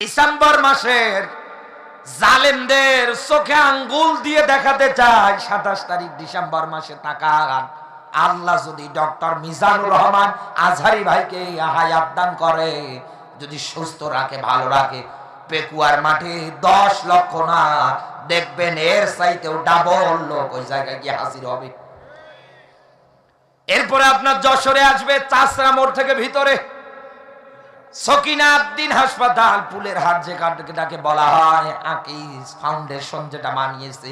December মাসের জালেমদের চোখে আঙ্গুল দিয়ে দেখাতে চায় সাতাশ তারিখ ডিসেম্বর মাসে তাকান। আল্লাহ যদি ডক্টর মিজানুর রহমান আজহারি ভাইকে হায়াত দান করে, যদি সুস্থ রাখে, ভালো রাখে, পেকুয়ার মাঠে দশ লক্ষ না, দেখবেন এর চাইতেও ডাবল লোক ওই জায়গায় গিয়ে হাজির হবে। এরপরে আপনার যশোরে আসবে চাষরা মোড় থেকে ভিতরে। হাসপাতাল পুলের হাট যে বলা হয় ফাউন্ডেশন যেটা মানিয়েছে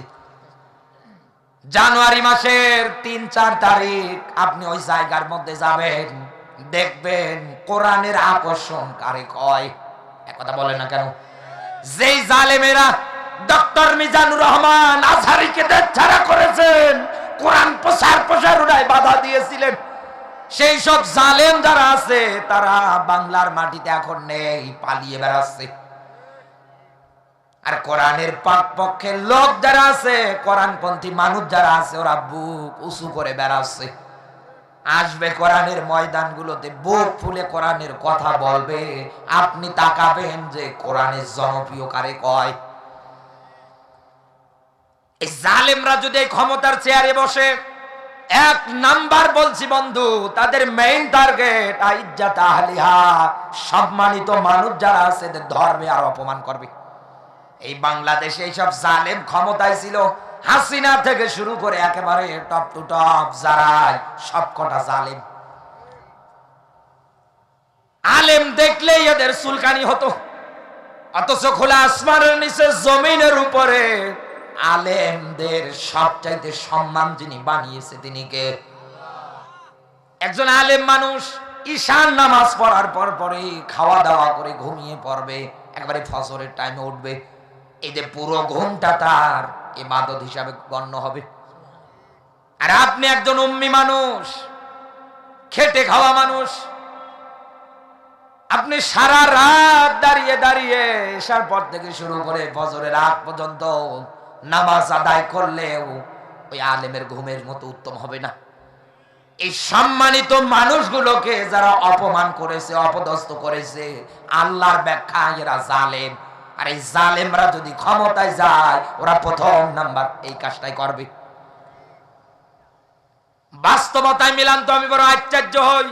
জানুয়ারি মাসের তিন, চার তারিখ, আপনি ওই জায়গার মধ্যে যাবেন, দেখবেন কোরআনের আকর্ষণ কারে কয় কথা বলে না কেন? যেই জালেমেরা ডক্টর মিজানুর রহমান আজহারিকে দেশ ছাড়া করেছেন, কোরআন প্রচার প্রসারণায় বাধা দিয়েছিলেন সেই সব জালেম যারা আছে, তারা বাংলার মাটিতে এখন নেই, পালিয়ে বেড়াচ্ছে। আর কোরআনের পাক পক্ষের লোক যারা আছে, কোরআনপন্থী মানুষ যারা আছে, ওরা বুক উঁচু করে বেড়াচ্ছে। আসবে কোরআনের ময়দানগুলোতে, বুক ফুলে কোরআনের কথা বলবে। আপনি তাকাবেন যে কোরআনের জনপ্রিয় কারে কয়। এই জালেমরা যদি এই ক্ষমতার চেয়ারে বসে এক নাম্বার বলছি বন্ধু, তাদের মেইন টার্গেট আইজ্জাত আহলিহা। সম্মানিত মানুষ যারা আছে, এদের ধর্মে আর অপমান করবে। এই বাংলাদেশে এইসব জালেম ক্ষমতায় ছিল। হাসিনা থেকে শুরু করে একেবারে টপ টু টপ যারা সব কটা জালেম। আলেম দেখলেই এদের সুলকানি হতো। অথচ খোলা আসমানের নিচে জমিনের উপরে আলেমদের সবচাইতে সম্মান যিনি বানিয়েছে তিনি কে? একজন আলেম মানুষ ঈশান নামাজ পড়ার পর পরে খাওয়া দাওয়া করে ঘুমিয়ে পড়বে, একবারে ফসরের টাইমে উঠবে। এই যে পুরো ঘুমটা তার ইবাদত হিসাবে গণ্য হবে। আর আপনি একজন উম্মি মানুষ, খেটে খাওয়া মানুষ, আপনি সারা রাত দাঁড়িয়ে দাঁড়িয়ে এসার পর থেকে শুরু করে ফজরের আগ পর্যন্ত নামাজ আদায় করলেও ওই আলেমের ঘুমের মতো উত্তম হবে না। এই সম্মানিত মানুষগুলোকে যারা অপমান করেছে, অপদস্থ করেছে, আল্লাহর ব্যাখ্যা, এরা জালেম। আর এই জালেমরা যদি ক্ষমতায় যায়, ওরা প্রথম নাম্বার এই কাজটাই করবে। বাস্তবতায় মিলান তো আমি বড় আশ্চর্য হই।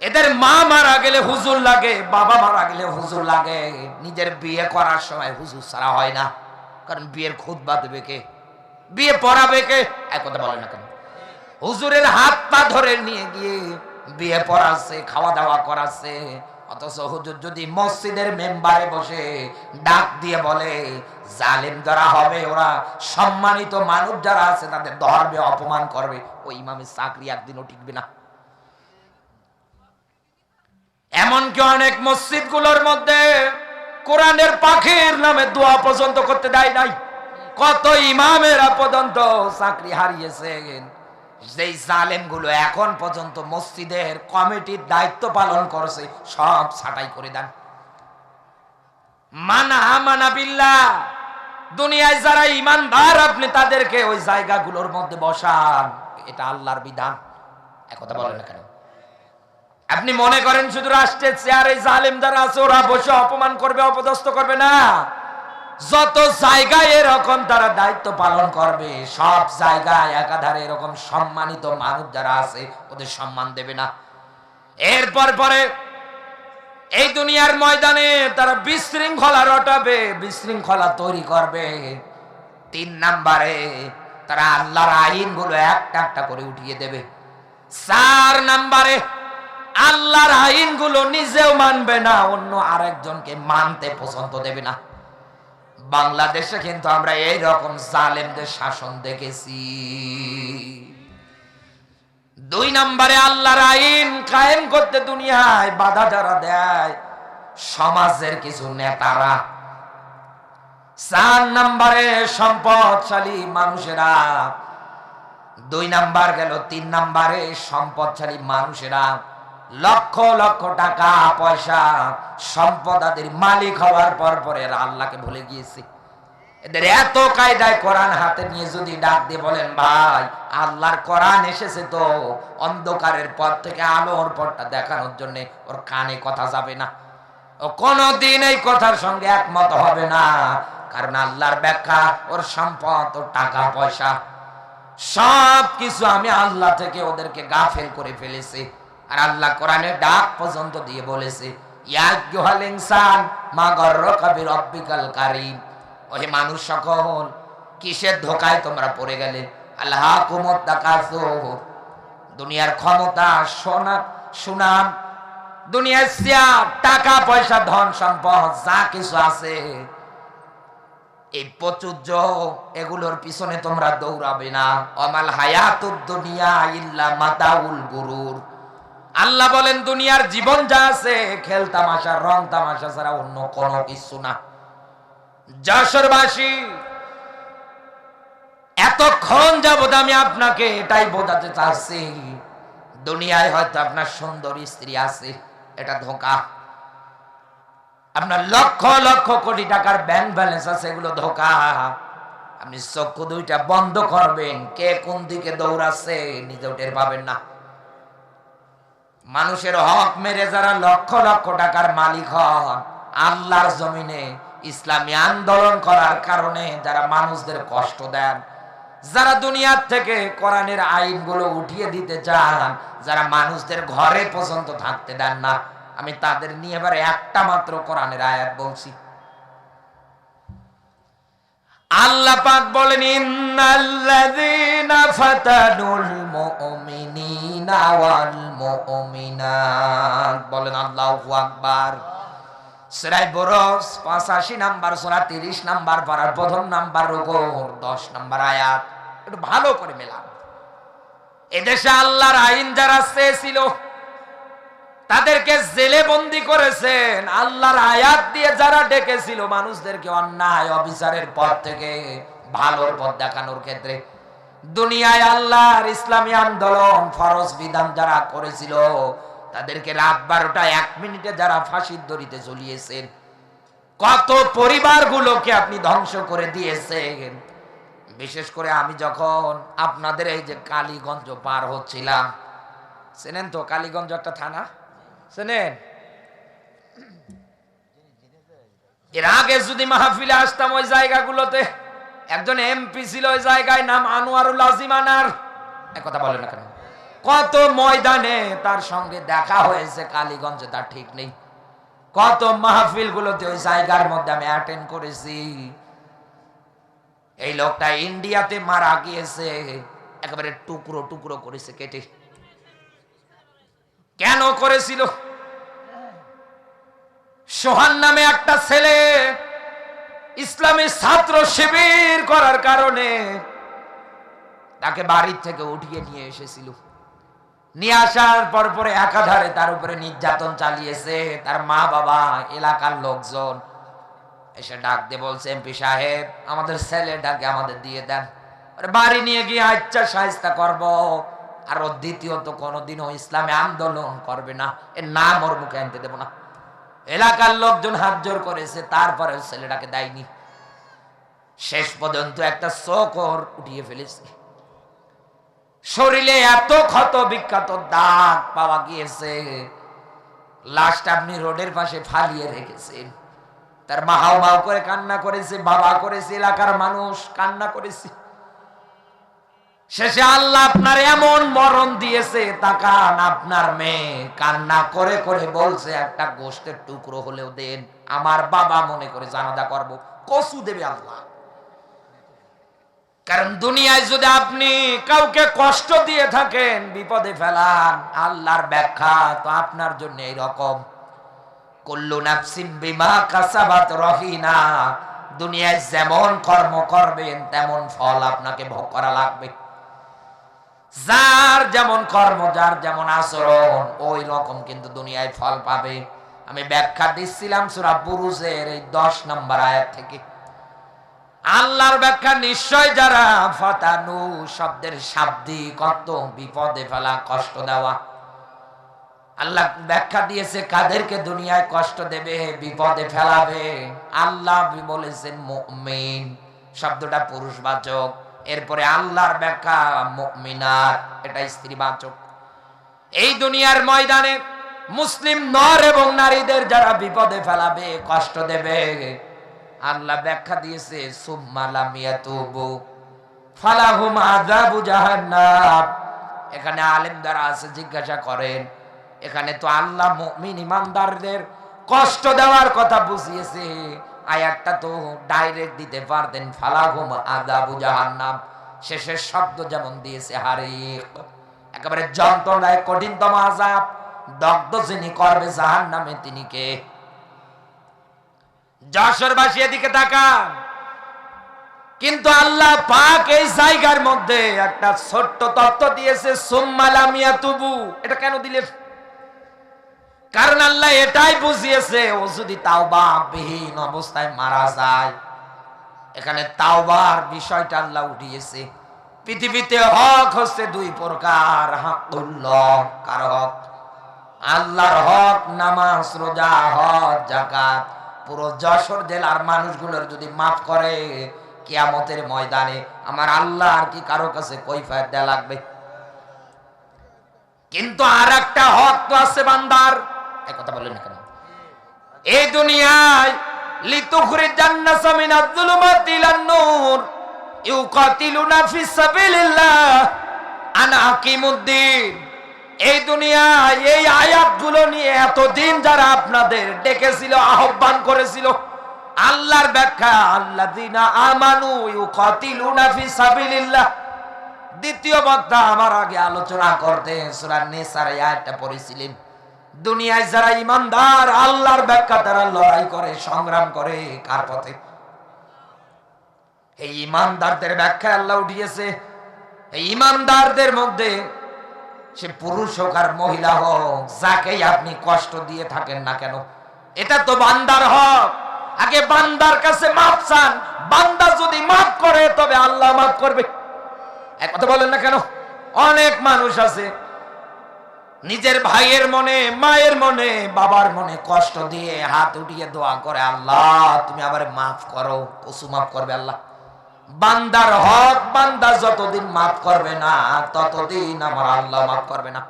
এদের মা মারা গেলে হুজুর লাগে, বাবা মারা গেলে হুজুর লাগে। নিজের বিয়ে করার সময় হুজুর ছাড়া হয় না। কারণ বিয়ের খুদ দেবে কে? বিয়ে পড়াবে কে? এক কথা বলে না কেন? হুজুরের হাত পা ধরে নিয়ে গিয়ে বিয়ে পড়াচ্ছে খাওয়া দাওয়া করাচ্ছে। অথচ হুজুর যদি মসজিদের মেম্বারে বসে ডাক দিয়ে বলে, জালেম যারা হবে, ওরা সম্মানিত মানুষ যারা আছে, তাদের ধর্মে অপমান করবে। ওই ইমামের চাকরি একদিনও টিকবে না। এমনকি অনেক মসজিদগুলোর মধ্যে কোরআনের পাখির নামে দোয়া পর্যন্ত করতে দেয় নাই। কত ইমামেরা পর্যন্ত চাকরি হারিয়েছেন। যেই জালেমগুলো এখন পর্যন্ত মসজিদের কমিটির দায়িত্ব পালন করছে, সব ছাটাই করে দেন। মানা মানা বিল্লা দুনিয়ায় যারা ইমানদার, আপনি তাদেরকে ওই জায়গাগুলোর মধ্যে বসান। এটা আল্লাহর বিধান। একথা বলেন না কেন? আপনি মনে করেন শুধু রাষ্ট্রের চেয়ারে জালেম যারা আছে, ওরা বসে অপমান করবে, অপদস্থ করবে? না। যত জায়গায় এরকম তারা দায়িত্ব পালন করবে, সব জায়গায় একাধারে এরকম সম্মানিত মানুষ যারা আছে, ওদের সম্মান দেবে না। এরপর পরে এই দুনিয়ার ময়দানে তারা বিশৃঙ্খলা রটাবে, বিশৃঙ্খলা তৈরি করবে। তিন নাম্বারে তারা আল্লাহর আইনগুলো একটা একটা করে উঠিয়ে দেবে। চার নাম্বারে আল্লাহর আইনগুলো নিজেও মানবে না, অন্য আরেকজনকে মানতে পছন্দ দেবে না। বাংলাদেশে কিন্তু আমরা এই রকম জালেমদের শাসন দেখেছি। দুই নম্বরে আল্লাহর আইন কায়েম করতে দুনিয়ায় বাধা যারা দেয়, সমাজের কিছু নেতারা। চার নম্বরে সম্পদশালী মানুষেরা। দুই নাম্বার গেল, তিন নাম্বারে সম্পদশালী মানুষেরা। লক্ষ লক্ষ টাকা, পয়সা সম্পদাদের মালিক হওয়ার পর পরে এরা আল্লাহকে ভুলে গিয়েছে। এদের এত কায়দায় কোরআন হাতে নিয়ে যদি ডাক দিয়ে বলেন, ভাই, আল্লাহর কোরআন এসেছে তো, অন্ধকারের পথ থেকে আলোর পথটা দেখানোর জন্য ওর কানে কথা যাবে না। ও কোনদিন এই কথার সঙ্গে একমত হবে না, কারণ আল্লাহর ব্যাখ্যা, ওর সম্পদ, ওর টাকা, পয়সা সব কিছু আমি আল্লাহ থেকে ওদেরকে গাফেল করে ফেলেছি। আর আল্লাহ কোরআনে ডাক পর্যন্ত দিয়ে বলেছে ওহে মানুষ সকল, কিসের ধোকায় তোমরা গেলে? আল্লাহ দুনিয়ার ক্ষমতা দুনিয়ার টাকা, পয়সা, ধন সম্পদ, যা কিছু আছে, এই প্রচুর্য এগুলোর পিছনে তোমরা দৌড়াবে না। অমাল হায়াতুদ দুনিয়া ইল্লা মাতাউল গুরুর। আল্লাহ বলেন, দুনিয়ার জীবন যা আছে, খেল তামাশা, রং তামাশা ছাড়া অন্য কোনো কিছু না। যশোরবাসী, এতক্ষণ যাবত আমি আপনাকে এটাই বোঝাতে চাচ্ছি, দুনিয়ায় হয়তো আপনার সুন্দর স্ত্রী আছে, এটা ধোকা। আপনার লক্ষ লক্ষ কোটি টাকার ব্যাংক ব্যালেন্স আছে, এগুলো ধোকা। আপনি চক্ষু দুইটা বন্ধ করবেন, কে কোন দিকে দৌড়াচ্ছে নিজে টের পাবেন না। মানুষের হক মেরে যারা লক্ষ লক্ষ টাকার মালিক হন, আল্লাহর জমিনে ইসলামী আন্দোলন করার কারণে যারা মানুষদের কষ্ট দেন, যারা দুনিয়ার থেকে কোরআনের আইনগুলো উঠিয়ে দিতে চান, যারা মানুষদের ঘরে পর্যন্ত থাকতে দেন না, আমি তাদের নিয়ে এবার একটা মাত্র কোরআনের আয়াত বলছি। আল্লাহ পাক বলেন, ইন্নাল্লাযীনা ফাতানুল মুমিনিনা ওয়াল মুমিনাত। বলেন আল্লাহু আকবার। সূরা বরস 85 নাম্বার সূরা 30 নাম্বার পারার প্রথম নাম্বার রুকু 10 নাম্বার আয়াত। একটু ভালো করে মেলান। এদেশে আল্লাহর আইন যারা চেয়েছিল তাদেরকে জেলে বন্দি করেছেন। আল্লাহর আয়াত দিয়ে যারা ডেকেছিল, মানুষদেরকে অন্যায়, অবিচারের পথ থেকে ভালোর পথ দেখানোর ক্ষেত্রে দুনিয়ায় আল্লাহর ইসলামী আন্দোলন, ফরজ বিধান যারা করেছিল, তাদেরকে রাত বারোটা এক মিনিটে যারা ফাঁসির দড়িতে ঝুলিয়েছেন, কত পরিবারগুলোকে আপনি ধ্বংস করে দিয়েছেন। বিশেষ করে আমি যখন আপনাদের এই যে কালীগঞ্জ পার হচ্ছিলাম, চেনেন তো কালীগঞ্জ একটা থানা? চেনেন এর আগে যদি মাহফিলে আসতাম ওই জায়গাগুলোতে, একজন এমপি ছিল ওই জায়গায়, নাম আনোয়ারুল আজিম আনার। কথা কেন? কত ময়দানে তার সঙ্গে দেখা হয়েছে কালীগঞ্জে, তার ঠিক নেই। কত মাহফিল গুলোতে ওই জায়গার মধ্যে আমি অ্যাটেন্ড করেছি। এই লোকটা ইন্ডিয়াতে মারা গিয়েছে, একেবারে টুকরো টুকরো করেছে কেটে। কেন করেছিল? সোহান নামে একটা ছেলে ইসলামী ছাত্র শিবির করার কারণে তাকে বাড়ির থেকে উঠিয়ে নিয়ে এসেছিল। নিয়ে আসার পর পরে একাধারে তার উপরে নির্যাতন চালিয়েছে। তার মা বাবা, এলাকার লোকজন এসে ডাক দিয়ে বলছে, এমপি সাহেব, আমাদের ছেলেটাকে আমাদের দিয়ে দেন। বাড়ি নিয়ে গিয়ে আচ্ছা সাহিস্তা করব। আর দ্বিতীয়ত কোনোদিনও ইসলামে আন্দোলন করবে না। এর নাম ওর মুখে আনতে দেবো না। এলাকার লোকজন হাত জোর করেছে তারপরে ছেলেটাকে দেয়নি। শেষ পর্যন্ত একটা চোখ উঠিয়ে ফেলেছে। শরীরে এত ক্ষত বিখ্যাত দাগ পাওয়া গিয়েছে, লাশটা আপনি রোডের পাশে ফালিয়ে রেখেছেন। তার মা হাও মাও করে কান্না করেছে, বাবা করেছে, এলাকার মানুষ কান্না করেছে। শেষে আল্লাহ আপনার এমন মরণ দিয়েছে, তাকান আপনার মেয়ে কান্না করে করে বলছে, একটা গোষ্ঠের টুকরো হলেও দেন, আমার বাবা মনে করে জানাজা করব। কসু দেবে আল্লাহ। কারণ দুনিয়ায় যদি আপনি কাউকে কষ্ট দিয়ে থাকেন, বিপদে ফেলান, আল্লাহর ব্যাখ্যা তো আপনার জন্য এইরকম। কুল্লু নাফসিম বিমা কাসাবাত রহিনা। দুনিয়ায় যেমন কর্ম করবেন, তেমন ফল আপনাকে ভোগ করা লাগবে। যার যেমন কর্ম, যার যেমন আচরণ, ওই রকম কিন্তু দুনিয়ায় ফল পাবে। আমি ব্যাখ্যা দিচ্ছিলাম সুরা বুরুজের এই দশ নম্বর আয়াত থেকে। আল্লাহর ব্যাখ্যা নিশ্চয় যারা ফতানু শব্দের শাব্দিক অর্থ বিপদে ফেলা, কষ্ট দেওয়া। আল্লাহ ব্যাখ্যা দিয়েছে, কাদেরকে দুনিয়ায় কষ্ট দেবে, বিপদে ফেলাবে? আল্লাহ বলেছেন, মুমিন। শব্দটা পুরুষবাচক। এরপরে আল্লাহর ব্যাখ্যা, মুমিনার, এটা স্ত্রীবাচক। এই দুনিয়ার ময়দানে মুসলিম নর এবং নারীদের যারা বিপদে ফেলাবে, কষ্ট দেবে, আল্লাহ ব্যাখ্যা দিয়েছে এখানে আলেম দ্বারা আছে, জিজ্ঞাসা করেন, এখানে তো আল্লাহ মুমিন ইমানদারদের কষ্ট দেওয়ার কথা বুঝিয়েছে। আয়াতটা তো ডাইরেক্ট দিতে পারতেন, ফালাহুম আযাবু জাহান্নাম। শেষের শব্দ যেমন দিয়েছে, হারিক। একেবারে যন্ত্রণায় কঠিনতম আযাব। দগ্ধ যিনি করবে জাহান্নামে তিনি কে? যশোরবাসী এদিকে তাকান। কিন্তু আল্লাহ পাক এই জায়গার মধ্যে একটা ছোট্ট তত্ত্ব দিয়েছে সুম্মালামিয়া তুবু। এটা কেন দিলে? কারণ আল্লাহ এটাই বুঝিয়েছে, ও যদি তাওবা বিহীন অবস্থায় মারা যায়, এখানে তাওবার বিষয়টা আল্লাহ উঠিয়েছে। পৃথিবীতে হক হচ্ছে দুই প্রকার কার হক? আল্লাহর হক, নামাজ, রোজা, হজ জাকাত পুরো যশোর জেলার মানুষগুলোর যদি মাফ করে, কিয়ামতের ময়দানে আমার আল্লাহ আর কি কারও কাছে কৈফায়ত দেয়া লাগবে? কিন্তু আর একটা হক তো আছে বান্দার। এক কথা বলেন না কেন? এই দুনিয়ায় এই এই যারা আপনাদের ডেকেছিল, আহ্বান করেছিল, আল্লাহর ব্যাখ্যা, আল্লাযিনা আমানু সাবিলিল্লাহ। দ্বিতীয় বক্তা আমার আগে আলোচনা করতে পড়েছিলেন। দুনিয়ায় যারা ইমানদার, আল্লাহর ব্যাখ্যা তারা লড়াই করে, সংগ্রাম করে, কার পথে? এই ইমানদারদের ব্যাখ্যা আল্লাহ উঠিয়েছে, এই ইমানদারদের মধ্যে সে পুরুষ হোক আর মহিলা হোক, যাকেই আপনি কষ্ট দিয়ে থাকেন না কেন, এটা তো বান্দার হক। আগে বান্দার কাছে মাপ চান, বান্দা যদি মাফ করে, তবে আল্লাহ মাফ করবে। এক কথা বলেন না কেন? অনেক মানুষ আছে নিজের ভাইয়ের মনে, মায়ের মনে, বাবার মনে কষ্ট দিয়ে হাত উঠিয়ে দোয়া করে, আল্লাহ, তুমি আবার মাফ করো পশু মাফ করবে আল্লাহ। বান্দার হক, বান্দা যতদিন মাফ করবে না, ততদিন আমার আল্লাহ মাফ করবে না।